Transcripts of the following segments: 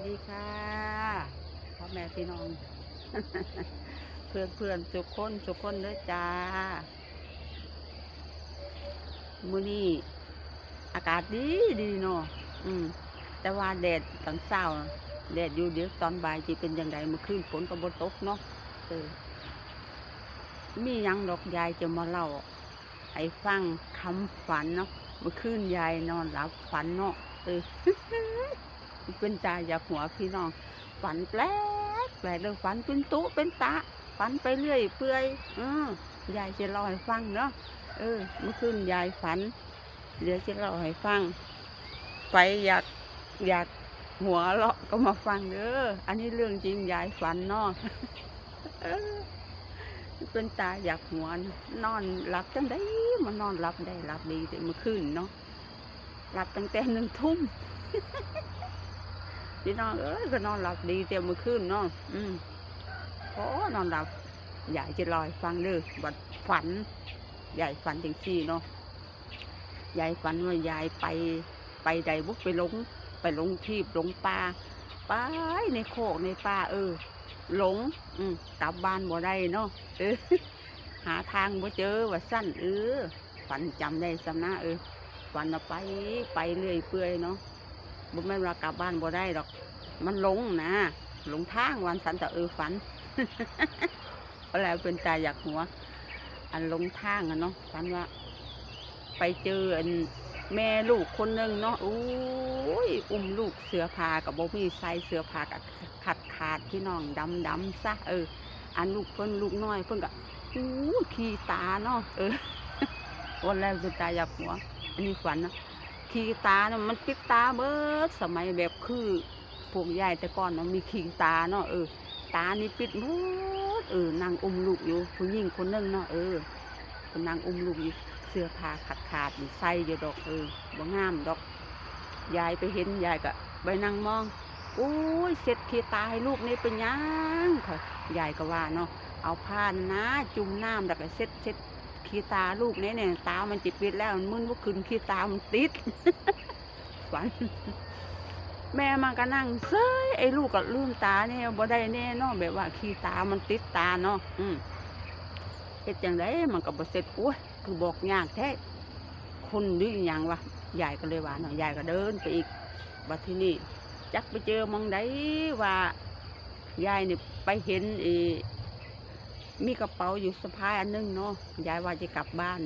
วัสดีค่ะพ่อแม่พี่น้อง เพื่อนเพื่อนๆทุกคนทุกคนเด้อจ้ามื้อนี้อากาศดีดีเนาะอืม แต่ว่าแดดตอนเช้าแดดอยู่เดี๋ยวตอนบ่ายจะเป็นยังไงเมื่อคืนฝนก็บ่ตกเนาะเออมียังดอกยายจะมาเล่าให้ฟังคำฝันเนาะเมื่อคืนยายนอนหลับฝันเนาะเออ เป็นตาอยากหัวพี่น้องฝันแปลกแปลกเลยฝันเป็นตุเป็นตะฝันไปเรื่อยเปื่อยเออยายจะเล่าให้ฟังเนาะเออเมื่อคืนยายฝันเดี๋ยวจะเล่าให้ฟัง ไปอยากอยากหัวเราะก็มาฟังเด้ออันนี้เรื่องจริงยายฝันเนาะเป็นตาอยากหัวนะนอนหลับจังได้มานอนหลับได้หลับดีแต่เมื่อคืนเนาะหลับตั้งแต่หนึ่งทุ่ม พี่น้องเอ้ยก็นอนหลับดีแต่เมื่อคืนเนาะอืมโอ้นอนหลับยายจะลอยฟังเด้อบัดฝันยายฝันจังซี่เนาะยายฝันว่ายายไปไปใดบุกไปหลง ไปหลงทีบหลงป่าไปในโคกในป่าเออ หลง อืมกลับบ้านบ่ได้เนาะเออหาทางบ่เจอว่าสั้นเออฝันจำได้สำนะเออฝันไปไปเรื่อยเปื่อยเนาะ บ่แม่นว่ากลับบ้านบ่ได้ดอก มันหลงนะหลงทางวันสันแต่เออฝันก็แล้วเป็นตาอยากหัว อันหลงทางอะเนาะฝันว่า ไปเจออันแม่ลูกคนหนึ่งเนาะโอ้ยอุ้มลูกเสือผากับบ่มีใส่เสือผากับขาดขาดพี่น้องดำดำซะเออ อันลูกเพิ่นลูกน้อยเพิ่นก็อู้ขี้ตาเนาะเออวันแรกเป็นตาอยากหัว อันนี้ฝันเนาะ ขีตาเนาะมันปิดตาเบิดสมัยแบบคือพวกยายแต่ก่อนเนาะมีขีตาเนาะเออ ตานี่ปิดหมดเออนางอุ้มลูกอยู่ผู้หญิงคนนึงเนาะเออคนนางอุ้มลูกอยู่เสื้อผ้าขาดขาดๆใส่อยู่ดอกเออบ่งามดอกยายไปเห็นยายก็ไปนั่งมองโอ้ยเสร็จขีตาให้ลูกนี่เป็นยังค่ะยายก็ว่าเนาะเอาผ้านะจุ่มน้ำแล้วก็เซ็ดเซ็ด ขี้ตาลูกนี่เนี่ยตา มันจิปิดแล้วมันมึนว่าขึ้นขี้ตา มันติดฝัน แม่มันก็นั่งเซ้ยไอ้ลูกก็ลืมตาเนี่ยบ่ได้แน่เนาะแบบว่าขี้ตา มันติดตาเนาะอืมเฮ็ดจังไดมันก็บ่เสร็จโอ้ยคือบอกยากแท้คนหรืออหยังวะยายก็เลยว่าเนาะยายก็เดินไปอีกบัดที่นี่จักไปเจอมองใดว่ายายเนี่ไปเห็นอี มีกระเป๋าอยู่สะพายอันหนึงเนาะยายว่าจะกลับบ้าน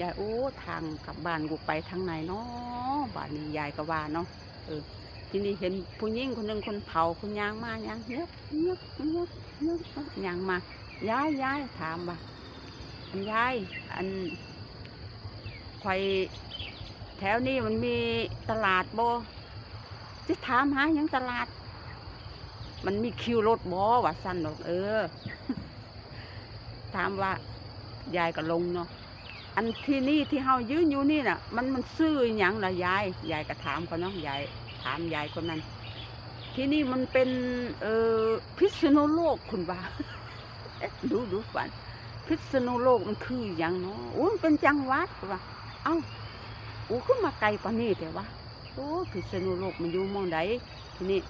ยายโอ้ทางกลับบ้านกูไปทางไหนเนาะบ้านนี้ยายก็ว่าเนาะเออทีนี้เห็นผู้หญิงคนหนึ่งคนเผาคนยางมายางเงียบเงียบเงียบเงียบยางมายายยายถามว่าอันยายอันคอยแถวนี้มันมีตลาดบ่จะถามหายังตลาด มันมีคิวรถบ่ว่าสั้นดอกเออ ถามว่ายายก็ลงเนาะอันที่นี่ที่เฮายืนอยู่นี่น่ะ มันมันซื้อหยังละยายยายก็ถามเขาเนาะยายถามยายคนนั้น ที่นี่มันเป็น เอ่อพิษณุโลกคุณว่าดูดูฝันพิษณุโลกมันคืออย่างเนาะโอ้มันเป็นจังหวัดว่าเอ้าโอ้ขึ้นมาไกลกว่านี้แต่ว่าโอ้พิษณุโลกมันอยู่มองใดที่นี้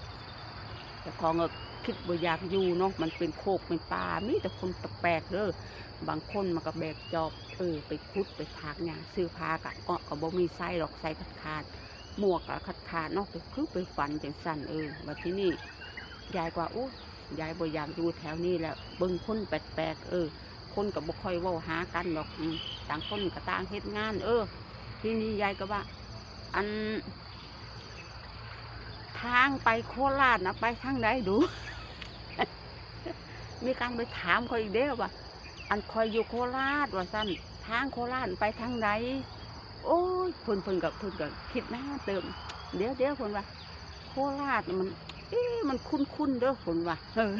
แต่ของก็คิดบ่อยากอยู่เนาะมันเป็นโคกเป็นป่ามีแต่คนแปลกเด้อบางคนมันก็แบกจอบเออไปคุดไปถากหญ้าซื้อผ้ากะก็ก็บ่มีไส้ดอกไส้ขาดขาดหมวกกะขาดขาดเนาะไปคือไปฝันจังสั่นเออบัดที่นี่ยายกว่าโอ้ยายบ่อยากอยู่แถวนี้แล้วเบิ่งคนแปลกๆเออ คนก็บ่ค่อยว้าหากันดอกต่างคนก็ต่างเฮ็ดงาน เออ ที่นี้ยายก็ว่า อัน ทางไปโคราชนะไปทางไหนดู มีการไปถามเขาอีกเด้อว่า อันคอยอยู่โคราชว่าสั้นทางโคราชไปทางไหนโอ้ยเพิ่นเพิ่นกับเพิ่นกับคิดหน้าเติม เดี๋ยวเดี๋ยวเพิ่นว่า โคราชมัน เอ๊ะมันคุ้นคุ้นๆเด้อเพิ่นว่าเออ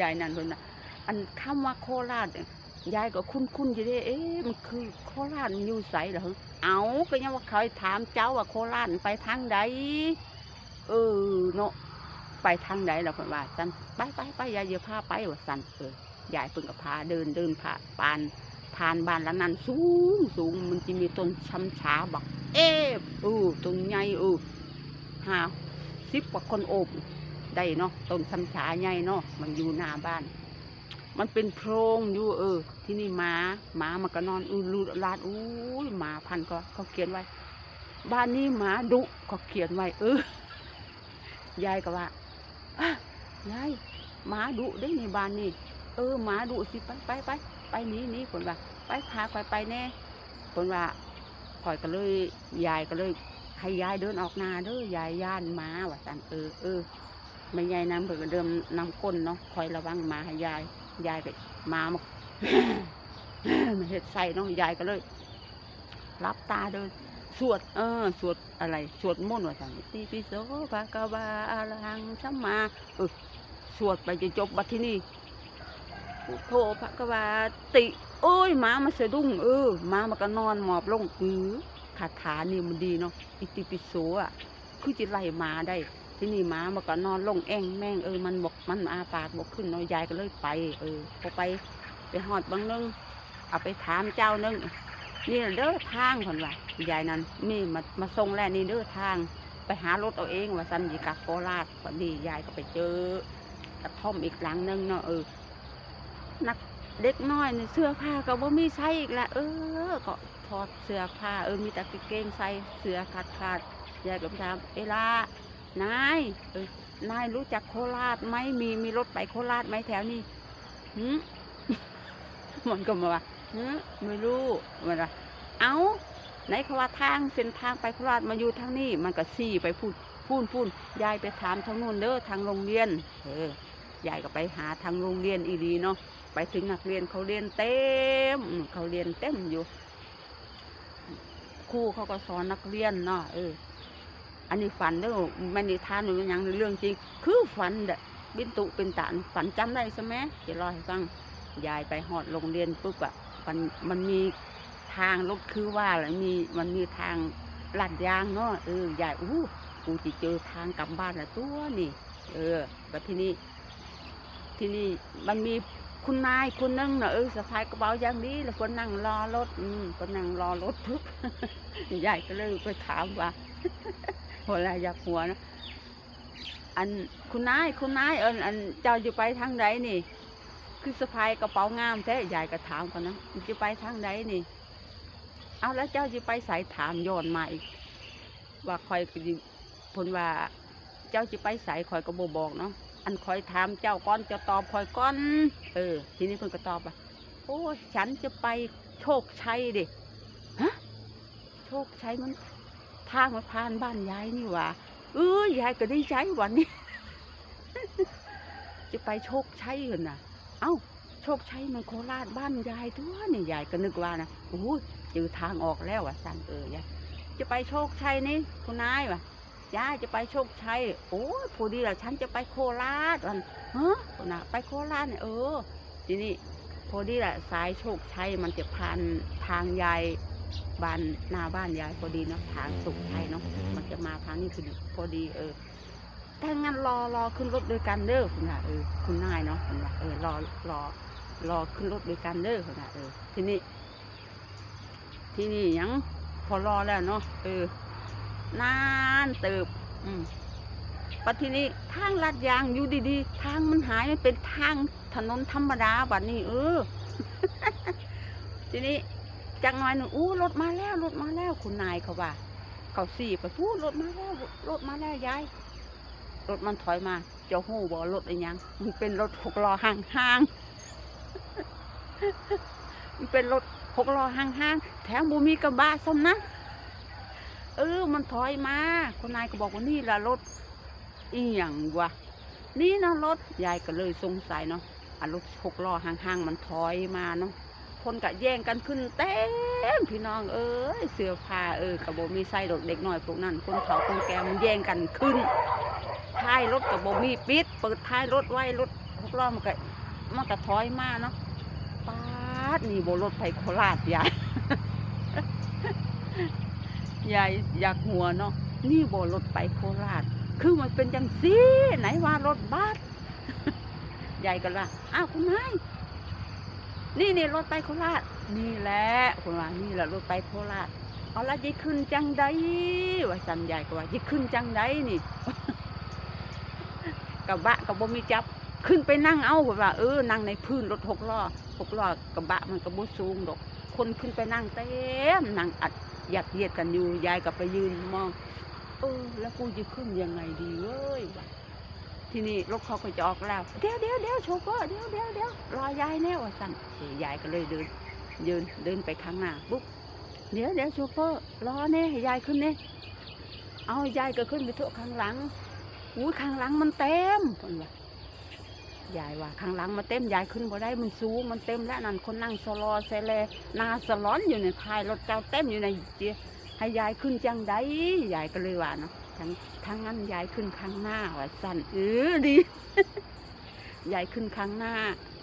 ยายนั่นเพิ่นน่ะ อันคำว่าโคราชยายก็คุ้นคุ้นๆอยู่เด้เอ๊ะมันคือโคราชมันอยู่ไสเหรอเอาก็ยังว่าเคยถามเจ้าว่าโคราชมันไปทางใดเออเนาะไปทางใดล่ะเพิ่นว่าสันไปไปไปยายเดี๋ยวพาไปว่าสันเออยายเพิ่นก็พาเดินเดินผาปานผ่านบ้านละนั้นสูงสูงมันจะมีต้นช้ำช้าบอกเอ๊ะเออต้นใหญ่เออหาสิบกว่าคนโอบได้เนาะต้นสัมฉาใหญ่เนาะมันอยู่หน้าบ้าน มันเป็นโพรงอยู่เออ ที่นี่หมาหมามันก็นอนอือลูดลาดอุ้ยหมาพันก็เขาเขียนไว้ บ้านนี้หมาดุเขาเขียนไว้ เออยายก็ว่าอะยายหมาดุได้ในบ้านนี่เออหมาดุสิไปไปไปไปนี้นี้คนว่า ไปพาคอยไปแน่คนว่าคอยก็เลยยายก็เลยให้ยายเดินออกนาเด้อยายย่านหมาว่าสันเออเออไม่ยายนำเพิ่นก็เดิมนำก้นเนาะคอยระวังหมาให้ยาย ยายก็มามามเห็ดใส่เนาะยายก็เลยรับตาเดินสวด เออ สวดอะไร สวดมนต์ว่าสันติปิโสภะคะวาอะระหังสัมมาเออสวดไปจะจบบัดที่นี่พุทโธภะคะวาติ โอ้ยหมามาสะดุ้งเออหมามันก็นอนหมอบลงเออคาถานี่มันดีเนาะอิติปิโสอะ คือจะไล่หมาได้ ที่นี่หมามันก็นอนลงแอ่งแม่งเออมันบอกมันอาปากบอกขึ้นเนาะยายก็เลยไป เออพอไปไปหอดบางนึงเอาไปถามเจ้านึงนี่เด้อทางคนว่ายายนั้นนี่มามาส่งแล้วนี่เด้อทางไปหารถเอาเองว่าสันยิกลับโคราชพอดียายก็ไปเจอกระท่อมอีกหลังนึงเนาะเออนักเด็กน้อยเนี่ยเสื้อผ้าก็บ่มีใส่อีกละเออ ก็ถอดเสื้อผ้าเออมีแต่กางเกงใส่เสื้อขาดขาดยายก็ถามเอลา นายนายรู้จักโคราชไหมมีมีรถไปโคราชไหมแถวนี้หืมมันก็มาว่าหืมไม่รู้มันว่าเอาไหนเขาว่าทางเส้นทางไปโคราชมาอยู่ทางนี้ มันก็ซี่ไปพูดพูนพูนยายไปถามทางนู้นเด้อทางโรงเรียน เออยายก็ไปหาทางโรงเรียนอีดีเนาะไปถึงนักเรียนเขาเรียนเต็ม เขาเรียนเต็มอยู่ครูเขาก็สอนนักเรียนเนาะเออ อันนี้ฝันเด้อไม่นิทานหรือยังเรื่องจริง คือฝันเด้อบินตุเป็นตานฝันจำได้ใช่ไหมจะเล่าให้ฟังยายไปหอดโรงเรียนปุ๊บอะมันมันมีทางรถคือว่าแหละมีมันมีทางลาดยางเนาะเออยายอู้กูจะเจอทางกลับบ้านละตัวนี่ เออแล้วทีนี้ที่นี่มันมีคุณนายคนนึงเน่ะเออสะพายกระเป๋าอย่างนี้แล้วคนนั่งรอรถอืมคนนั่งรอรถทุกยายก็เลยไปถามว่า เวลาอยากหัวนะอันคุณนายคุณนายเอินอันเจ้าจะไปทางใดนี่ คือสะพายกระเป๋างามแท้ยายก็ถามเขานะจะไปทางใดนี่ เอาแล้วเจ้าจะไปสายถามย้อนมาอีก ว่าคอยก็สิเพนว่าเจ้าจะไปสายคอยก็บบอกเนาะอันคอยถามเจ้าก้อนจะตอบคอยก้อน เออ ทีนี้เพิ่นก็ตอบว่าโอ้ฉันจะไปโชคชัยดิฮะโชคชัยมัน ทางมาผ่านบ้านยายนี่ว่าเออยายก็ดีใจวันนี้ จะไปโชคชัยกันนะเอ้าโชคชัยมันโคราชบ้านยายตัวนี่ยายก็นึกว่านะโอ้ยเจอทางออกแล้วว่ะสั่นเออยายจะไปโชคชัยนี่คุณนายว่ะย่าจะไปโชคชัยโอ้ยพอดีละฉันจะไปโคราชวันเฮะนะไปโคราชเนี่ยเออทีนี้พอดีแหละสายโชคชัยมันจะผ่านทางยาย บ้านหน้าบ้านยายพอดีเนาะทางสุขชัยเนาะมันจะมาทางนี้พอดีพอดีเออถ้างั้นรอรอขึ้นรถด้วยกันเด้อคุณน่ะเออคุณนายเนาะคุณว่าเออรอรอรอขึ้นรถด้วยกันเด้อคุณน่ะเออทีนี้ทีนี้ยังพอรอแล้วเนาะเออนานเติบ อืมปัจทีนี้ทางลาดยางอยู่ดีๆ ทางมันหายมันเป็นทางถนนธรรมดาบัดนี้ เออ ทีนี้ จากหน่อยหนึ่งอู้รถมาแล้วรถมาแล้วคุณนายเขาว่า เขาสี่ไปพูดรถมาแล้วรถมาแล้วยายรถมันถอยมาเจ้าหูบอกรถอะไรยังมันเป็นรถหกล้อห่างห่างมันเป็นรถหกล้อห่างห่างแถมบูมีกระบะซ้ำนะเออมันถอยมาคนนายก็บอกว่านี่ละรถอีหยังวะนี่นะรถยายก็เลยสงสัยเนาะอะรถหกล้อห่างๆมันถอยมาเนาะ คนกะแย่งกันขึ้นเต็มพี่น้องเอ้ยเสื้อผ้าเออกระโบมีไส้ดอกเด็กหน้อยพวกนั้น คนเฒ่าคนแก่มันแย่งกันขึ้นท้ายรถกระโบมีปิด เปิดท้ายรถไว้รถหกล้อมันก็มันก็ถอยมาเนาะปาดนี่โบรถไผโคราชยายยายอยากหัวเนาะนี่บ่รถไปโคราช คือมันเป็นจังซี่ไหนว่ารถบัสยายก็ว่าอ้าวคุณนาย นี่นี่รถไปโคราชนี่แหละคุณว่านี่แหละรถไปโคราชเอาละจะขึ้นจังได้ว่าสันยายก็ว่าจะขึ้นจังได้นี่กระบะก็บ่มีจับขึ้นไปนั่งเอาเพิ่นว่าเออนั่งในพื้นรถหกล้อหกล้อกระบะมันก็บ่สูงดอก คนขึ้นไปนั่งเต็มนั่งอัดยัดเยียดกันอยู่ยายก็ไปยืนมอง เออ แล้วกูจะขึ้นยังไงดีเว้ย ที่นี้รถเขาก็จะออกแล้วเดี๋ยวเดี๋ยวเดี๋ยวโชเฟอร์เดี๋ยวเดี๋ยวเดี๋ยวรอยายแน่ว่าสั่นเอ้ยายก็เลยเดินยืนเดินไปข้างหน้าปุ๊บเดี๋ยวเดี๋ยวโชเฟอร์รอแน่ให้ยายขึ้นแน่เอายายก็ขึ้นไปทั่วข้างหลังอุ้ยข้างหลังมันเต็มคนว่ายายว่าข้างหลังมันเต็มยายขึ้นบ่ได้มันสูงมันเต็มแล้วนั่นคนนั่งสลอเซเลนาสลอนอยู่ในท้ายรถเจ้าเต็มอยู่ในเจียให้ยายขึ้นจังได้ยายก็เลยว่าเนาะ ทั้งทั้งนั้นยายขึ้นข้างหน้าว่าสั่นเออดียายขึ้นข้างหน้า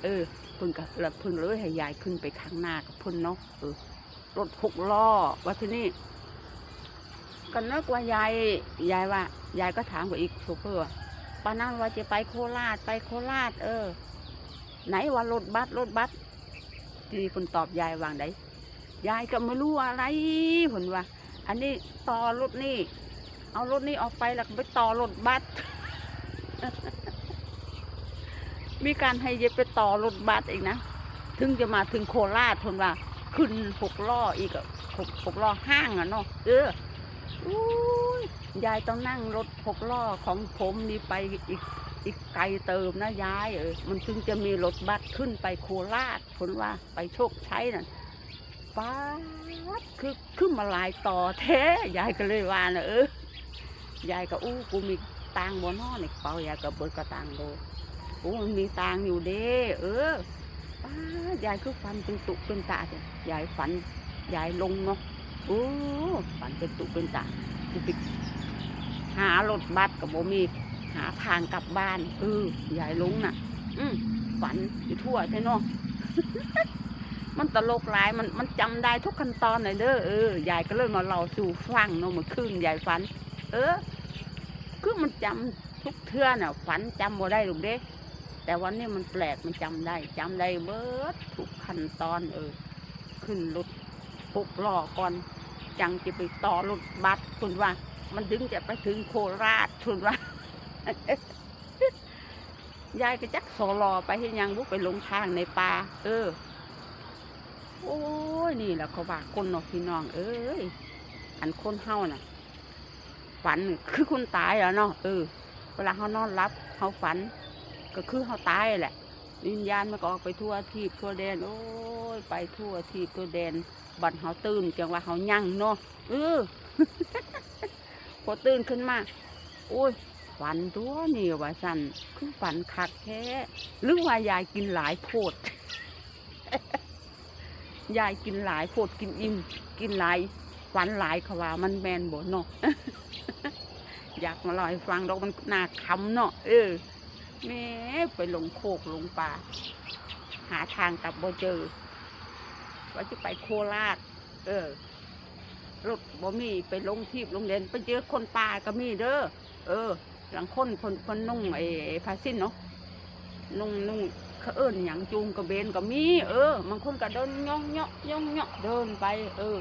เออพิ่นกับเพิ่นเลยให้ยายขึ้นไปข้างหน้ากับพิ่นเนาะเออรถหกล้อว่าที่นี่ก็นึกว่ายายยายว่ายายก็ถามกับอีกโชเฟอร์ว่าปานั่นว่าจะไปโคราชไปโคราช เออ ไหนว่ารถบัสรถบัสทีนี้คนตอบยายวางไดยายก็ไม่รู้อะไรผลว่า อันนี้ต่อรถนี่ เอารถนี่ออกไปแล้วไปต่อรถบัสมีการให้เยายไปต่อรถบัสอีกนะ ถึงจะมาถึงโคราชผลว่า ขึ้นหกล้ออีกอะหกหกล้อห้างอะเนาะเอออยยายต้องนั่งรถหกล้อของผมนี่ไปอีกอีกไกลเติมนะยายเออ มันถึงจะมีรถบัสขึ้นไปโคราชผลว่าไปโชคชัยนั่นป้าดคือขึ้นมาลายต่อแท้ยายก็เลยว่านะเออ ยายก็อู้กูมีตังบนนอในกระเป๋ายายก็เบิดกระตังโดโอ้มันมีตังอยู่เด้เออป้ายายคือฝันเป็นตุเป็นตาเนี่ยยายฝันยายลงเนาะโอ้ฝันเป็นตุเป็นตาจะไปหารถบัสกับโบมีหาทางกลับบ้านเออยายลุงน่ะ อืมฝันอยู่ทั่วใช่เนาะมันตลกหลายมันมันจำได้ทุกขั้นตอนเลยเด้อเออยายก็เลยมาเล่าสู่ฟังเนาะเมื่อคืนยายฝัน เออ คือมันจำทุกเทื่อน่ะฝันจำบ่ได้หรอกเด้แต่วันนี้มันแปลกมันจำได้จำได้เบิดทุกขั้นตอนเออ ขึ้นรถหกล้อก่อน จังจะไปต่อรถบัสคุณว่า มันถึงจะไปถึงโคราชคุณว่ายายก็จักโซลอไปให้ยังบุกไปลงทางในป่าเออ โอ้ยนี่แหละเขาว่าคนนอกพี่น้อง เอ้ยอันคนเฮาน่ะ ฝันคือคนตายแล้วเนาะเออเวลาเขานอนรับเขาฝัน ก็คือเขาตายแหละวิญญาณมันก็ออกไปทั่วทีบทั่วแดนโอ้ยไปทั่วทีบทั่วแดนบัดเขาตื่นจังว่าเขายั่งเนาะเออพอตื่นขึ้นมาโอ้ยฝันตัวนี่ว่าสันคือฝันคักแท้หรือว่ายายกินหลายโพดยายกินหลายโพดกินอิ่มกินหลายฝันหลายเขาว่ามันแมนบ่เนาะ อยากมาล่าให้ฟังดอกมันหนาคำเนาะเออแม่ไปลงโคกลงป่า หาทางกลับบ่เจอว่าจะไปโคราชเออรถบ่มีไปลงทีบลงเด่นไปเจอคนป่าก็มีเด้อเออ หลังคนคนคนนุ่งไอ้ผ้าสิ้นเนาะนุ่งนุ่งเขาเอิ้นหยังจูงกระเบนก็มี เออบางคนก็เดินย่องเนาะย่องเนาะเดินไป เออ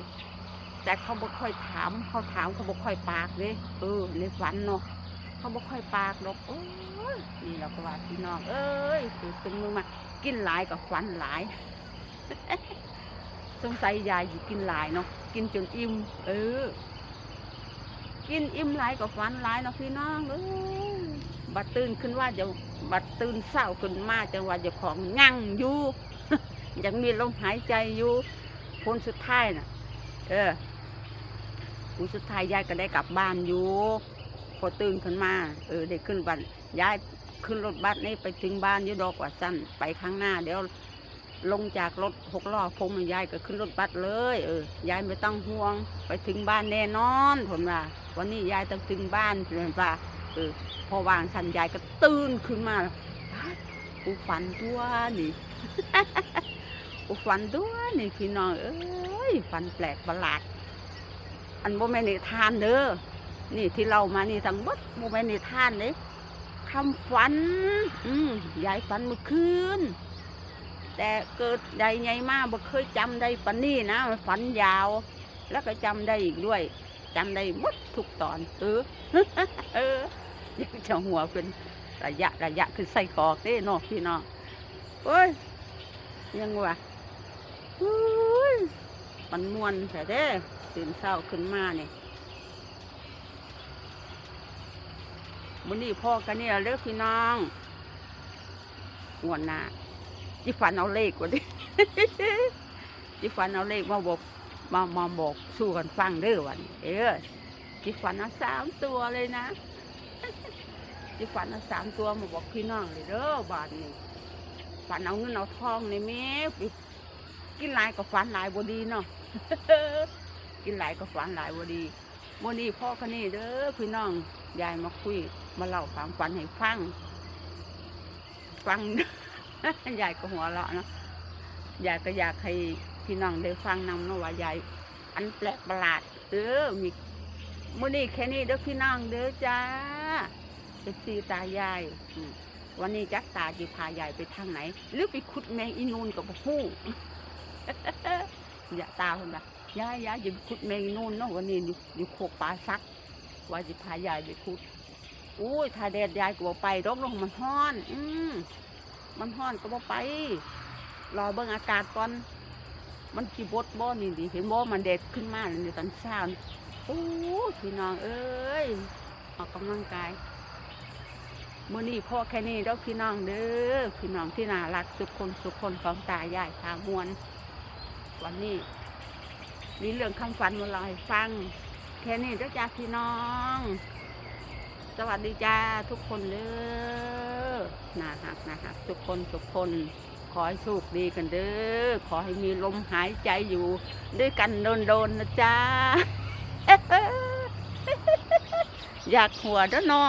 แต่เขาบ่ค่อยถาม เขาถามเขาบ่ค่อยปากเลยเออในฝันเนาะเขาบ่ค่อยปากหรอกโอ้ยนี่เราก็ว่าพี่น้อง เอ้ยคือตึงมือมากินหลายกับฝันหลาย สงสัยยายสิกินหลายเนาะกินจนอิ่มเออ กินอิ่มหลายกับฝันหลายเนาะพี่น้องเอ้ยบัดตื่นขึ้นว่าจะบัดตื่นเศร้าขึ้นมาจังว่าจะของยั่งอยู่ยังมีลมหายใจอยู่ผลสุดท้ายน่ะ เออ ผลสุดท้ายยายก็ได้กลับบ้านอยู่ พอตื่นขึ้นมา เออได้ขึ้นบันยายขึ้นรถบัสนี่ไปถึงบ้านยี่ดอกว่าสั้นไปข้างหน้า เดี๋ยวลงจากรถหกล้อผมยายก็ขึ้นรถบัสเลย เออยายไม่ต้องห่วง ไปถึงบ้านแน่นอนผมว่าวันนี้ยายต้องถึงบ้านเพื่อนว่าเออพอวางสันยายก็ตื่นขึ้นมากูฝันตัวนี่กูฝันตัวนี่พี่น้องเอ้ยฝันแปลกประหลาด อันโมเมนนิทานเด้อนี่ที่เรามานี่ทั้งหมดโมเมนนิทานเลยคำฝัน อืมยายฝันเมื่อคืนแต่เกิดใดไงมาบ่เคยจำได้ปันนี่นะฝันยาว แล้วก็จำได้อีกด้วยจำได้หมดทุกตอน เออเอออยังจะหัวเป็นระยะระยะคือใส่กอกเด้เนาะพี่น้องเอ้ยยังวะอุ้ย มันมวนแต่เด้ตื่นเช้าขึ้นมาเนี่ยมื้อนี้พ่อกันเนี่ยเลิกพี่น้องงวนหน้าจิฝันเอาเลขกว่าดิจิฝันเอาเลขมาบอกมามาบอกสู้กันฟังเด้อวันเออจิฝันเอาสามตัวเลยนะจิฝันเอาสามตัวมาบอกพี่น้องเลยเด้อบาทนี่ฝันเอาเงินเอาทองในแม่กินหลายก็ฝันหลายบ่ดีเนาะ กินหลายก็ฝันหลายบ่ดีวันนี้พ่อคนนี้เด้อพี่น้องยายมาคุย มาเล่าความฝันให้ฟัง ฟังยายก็หัวเราะเนาะยายก็อยากให้พี่น้องได้ฟังนำเนาะว่ายายอันแปลกประหลาดเออมีมื้อนี้แค่นี้เด้อพี่น้องเด้อจ้าเอฟซีตายาย วันนี้จักตาจีพายายไปทางไหน หรือไปขุดแมงอีนูนกับผู้ ย่าตาคนละยายยายอย่ขุดแมงนู่นเนาะวันนี้อยู่อยู่โคกปลาซักว่าจะพายายไปขุดอุ้ยถ้าแดดยายก็บ่ไปรอกลงมันฮ้อน อืมมันฮ้อนก็บ่ไป รอเบิ่งอากาศก่อน มันกี่บดบ่นี่ดิเห็นบ่มันแดดขึ้นมาในตอนเช้านี่โอ้พี่น้องเอ้ยออกกำลังกายมื้อนี้พ่อแค่นี้เด้อพี่น้องเด้อพี่น้องที่น่ารักสุกคนสุกคนของตายายทามวล วันนี้ มีเรื่องคำฝันมาเล่าให้ฟัง แค่นี้เด้อจ้าพี่น้อง สวัสดีจ้าทุกคนเด้อน่าหักน่าหักทุกคนทุกคน ขอให้สุขดีกันเด้อ ขอให้มีลมหายใจอยู่ ด้วยกันโดนๆนะจ้าอยากหัวเด้อเนาะ